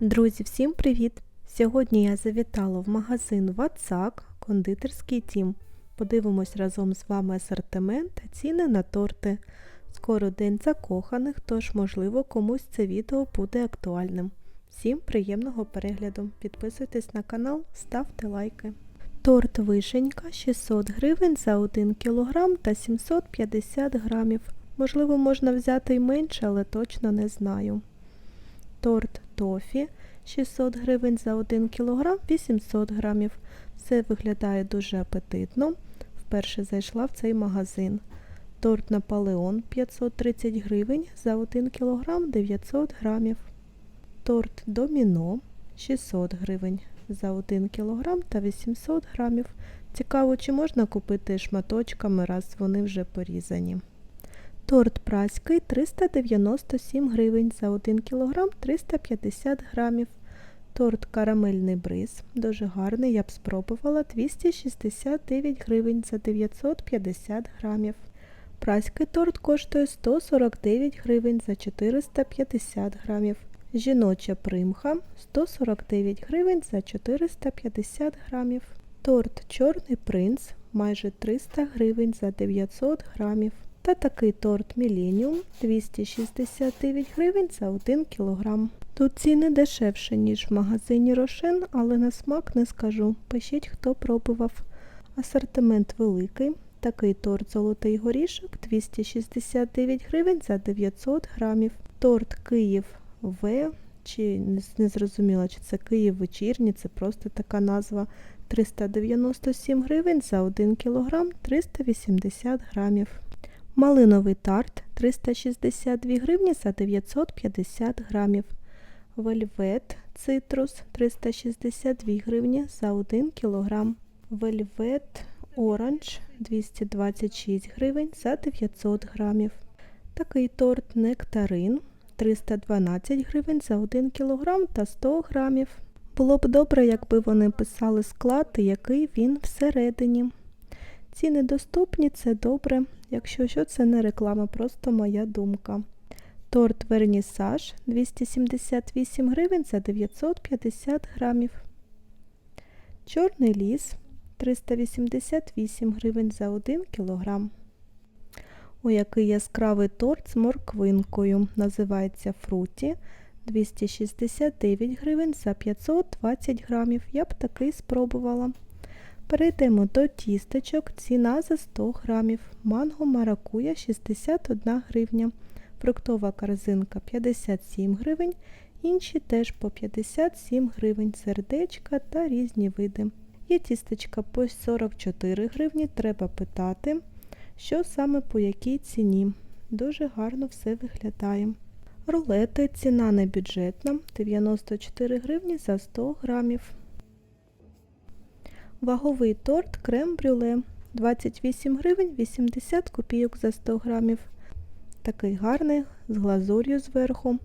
Друзі, всім привіт! Сьогодні я завітала в магазин Вацак, кондитерський дім. Подивимось разом з вами асортимент та ціни на торти. Скоро день закоханих, тож, можливо, комусь це відео буде актуальним. Всім приємного перегляду! Підписуйтесь на канал, ставте лайки. Торт вишенька 600 гривень за 1 кг та 750 грамів. Можливо, можна взяти й менше, але точно не знаю. Торт тофі 600 гривень за 1 кг 800 грамів. Все виглядає дуже апетитно. Вперше зайшла в цей магазин. Торт Наполеон 530 гривень за 1 кг 900 грамів. Торт Доміно 600 гривень за 1 кг та 800 грамів. Цікаво, чи можна купити шматочками, раз вони вже порізані. Торт праський 397 гривень за 1 кг 350 грамів. Торт карамельний бриз, дуже гарний, я б спробувала 269 гривень за 950 грамів. Праський торт коштує 149 гривень за 450 грамів. Жіноча примха 149 гривень за 450 грамів. Торт Чорний принц майже 300 гривень за 900 грамів. Та такий торт Міленіум 269 гривень за 1 кг. Тут ціни дешевше, ніж в магазині Рошен, але на смак не скажу. Пишіть, хто пробував. Асортимент великий. Такий торт Золотий горішок 269 гривень за 900 грамів. Торт Київ В. Чи не зрозуміла, чи це Київ вечірній, це просто така назва. 397 гривень за 1 кг 380 грамів. Малиновий тарт 362 гривні за 950 грамів. Вельвет цитрус 362 гривні за 1 кг. Вельвет оранж 226 гривень за 900 грамів. Такий торт нектарин 312 гривень за 1 кг та 100 грамів. Було б добре, якби вони писали склад який він всередині. Ціни доступні, це добре. Якщо що, це не реклама, просто моя думка. Торт Вернісаж 278 гривень за 950 грамів. Чорний ліс 388 гривень за 1 кілограм. О, який яскравий торт з морквинкою. Називається фруті 269 гривень за 520 грамів. Я б такий спробувала. Перейдемо до тістечок. Ціна за 100 грамів. Манго маракуя 61 гривня. Фруктова корзинка 57 гривень. Інші теж по 57 гривень. Сердечка та різні види. Є тістечка по 44 гривні. Треба питати, що саме по якій ціні. Дуже гарно все виглядає. Рулети, ціна не бюджетна 94 гривні за 100 грамів. Ваговий торт крем-брюле 28 гривень 80 копійок за 100 грамів. Такий гарний, з глазур'ю зверху.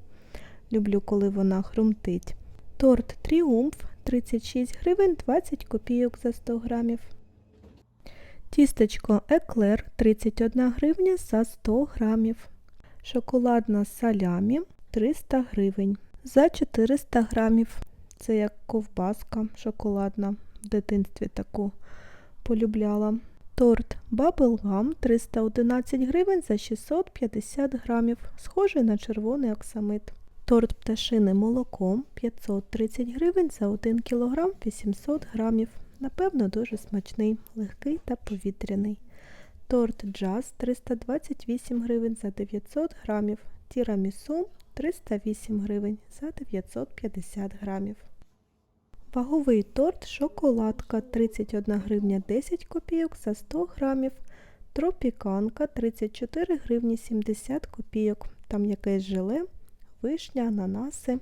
Люблю, коли вона хрумтить. Торт Тріумф 36 гривень 20 копійок за 100 грамів. Тістечко Еклер 31 гривня за 100 грамів. Шоколадна салямі 300 гривень за 400 грамів. Це як ковбаска шоколадна. В дитинстві таку полюбляла. Торт Bubblegum 311 гривень за 650 грамів, схожий на червоний оксамит. Торт пташине молоко 530 гривень за 1 кг 800 грамів. Напевно, дуже смачний, легкий та повітряний. Торт Джаз 328 гривень за 900 грамів. Тірамісу 308 гривень за 950 грамів. Ваговий торт шоколадка 31 гривня 10 копійок за 100 грамів. Тропіканка 34 гривні 70 копійок. Там якесь желе, вишня, ананаси,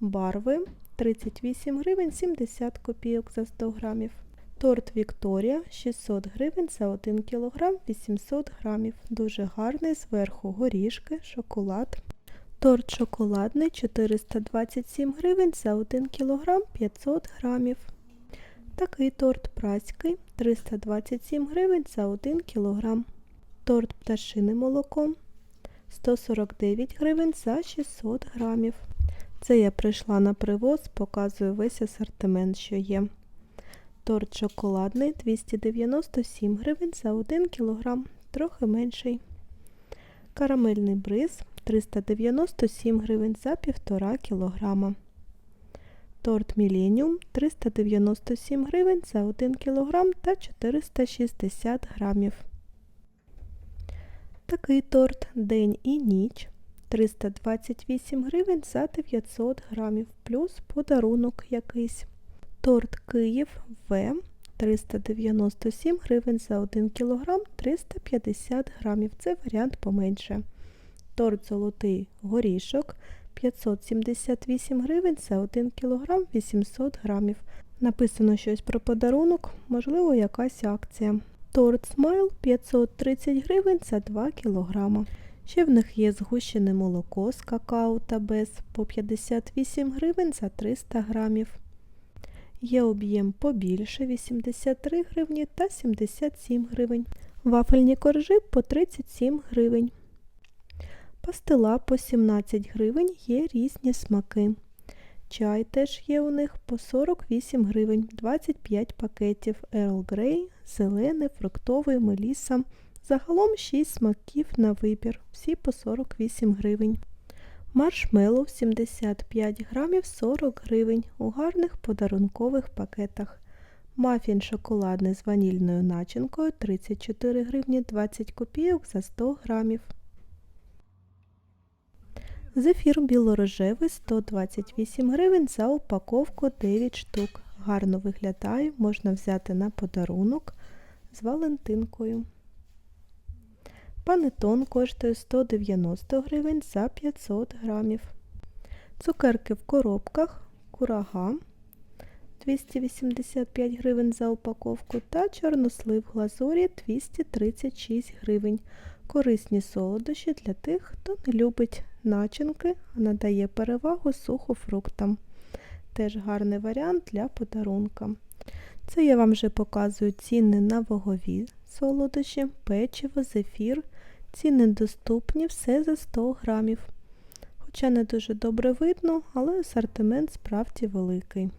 барви 38 гривень 70 копійок за 100 грамів. Торт Вікторія 600 гривень за 1 кг 800 грамів. Дуже гарний, зверху горішки, шоколад. Торт шоколадний 427 гривень за 1 кг 500 грамів. Такий торт праський 327 гривень за 1 кг. Торт пташине молоко 149 гривень за 600 грамів. Це я прийшла на привоз, показую весь асортимент, що є. Торт шоколадний 297 гривень за 1 кг, трохи менший. Карамельний бриз 397 гривень за 1,5 кг. Торт Міленіум 397 гривень за 1 кг та 460 грамів. Такий торт День і ніч 328 гривень за 900 грамів, плюс подарунок якийсь. Торт Київ В 397 гривень за 1 кг 350 грамів. Це варіант поменше. Торт Золотий горішок 578 гривень за 1 кг 800 грамів. Написано щось про подарунок, можливо, якась акція. Торт Смайл 530 гривень за 2 кг. Ще в них є згущене молоко з какао та без по 58 гривень за 300 грамів. Є об'єм побільше 83 гривні та 77 гривень. Вафельні коржі по 37 гривень. Пастила по 17 гривень є різні смаки. Чай теж є у них по 48 гривень, 25 пакетів Earl Grey, зелений, фруктовий, меліса. Загалом 6 смаків на вибір, всі по 48 гривень. Маршмеллоу 75 грамів 40 гривень у гарних подарункових пакетах. Мафін шоколадний з ванільною начинкою 34 гривні 20 копійок за 100 грамів. Зефір білорожевий 128 гривень за упаковку 9 штук. Гарно виглядає, можна взяти на подарунок з валентинкою. Панетон коштує 190 гривень за 500 грамів. Цукерки в коробках, курага 285 гривень за упаковку та чорнослив в глазурі 236 гривень. Корисні солодощі для тих, хто не любить начинки, надає перевагу сухофруктам. Теж гарний варіант для подарунка. Це я вам вже показую ціни на вагові солодощі, печиво, зефір. Ціни доступні, все за 100 грамів. Хоча не дуже добре видно, але асортимент справді великий.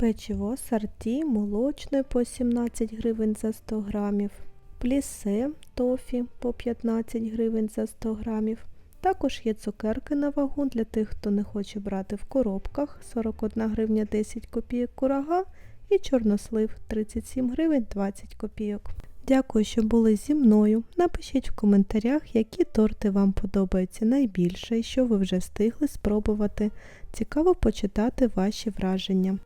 Печиво сорті молочне по 17 гривень за 100 грамів. Плісе тофі по 15 гривень за 100 грамів. Також є цукерки на вагу для тих, хто не хоче брати в коробках 41 гривня 10 копійок курага і чорнослив 37 гривень 20 копійок. Дякую, що були зі мною. Напишіть в коментарях, які торти вам подобаються найбільше і що ви вже встигли спробувати. Цікаво почитати ваші враження.